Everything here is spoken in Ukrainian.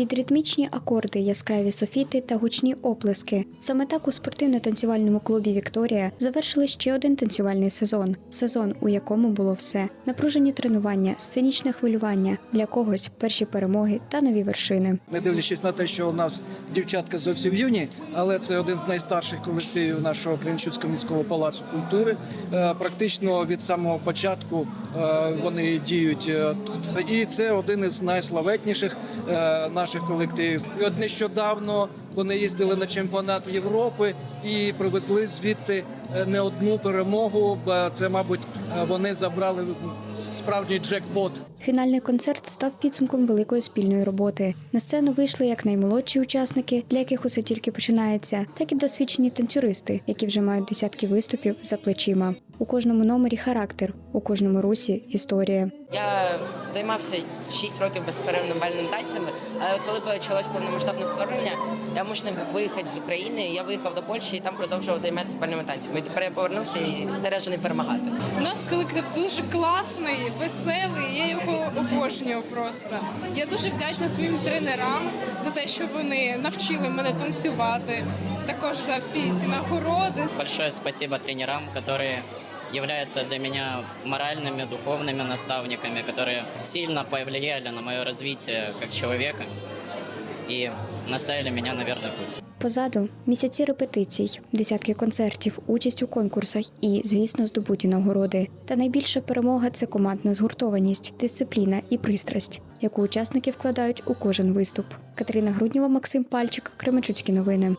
Під ритмічні акорди, яскраві софіти та гучні оплески. Саме так у спортивно-танцювальному клубі Вікторія завершили ще один танцювальний сезон. Сезон, у якому було все: напружені тренування, сценічне хвилювання, для когось перші перемоги та нові вершини. Не дивлячись на те, що у нас дівчатка зовсім юні, але це один з найстарших колективів нашого Кременчуцького міського палацу культури. Е, Практично від самого початку е, вони діють е, тут. І це один із найславетніших е, наших колективів. І от нещодавно вони їздили на чемпіонат Європи і привезли звідти е, не одну перемогу. Бо Це, мабуть, е, вони забрали справжній джекпот. Фінальний концерт став підсумком великої спільної роботи. На сцену вийшли як наймолодші учасники, для яких усе тільки починається, так і досвідчені танцюристи, які вже мають десятки виступів за плечима. У кожному номері характер, у кожному русі історія. Я займався 6 років безперервно бальними танцями, але коли почалось повномасштабне вторгнення, я мушений був виїхати з України. Я виїхав до Польщі і там продовжував займатися бальними танцями. І тепер я повернувся і заряджений перемагати. У нас колектив дуже класний, веселий. Я його обожнюю просто. Я дуже вдячна своїм тренерам за те, що вони навчили мене танцювати. Також за всі ці нагороди. Большое спасибо тренерам, которые являются для меня моральными, духовными наставниками, которые сильно повлияли на мое развитие как человека и наставили меня на верный путь. Позаду місяці репетицій, десятки концертів, участь у конкурсах і, звісно, здобуті нагороди. Та найбільша перемога це командна згуртованість, дисципліна і пристрасть, яку учасники вкладають у кожен виступ. Катерина Груднєва, Максим Пальчик, Кременчуцькі новини.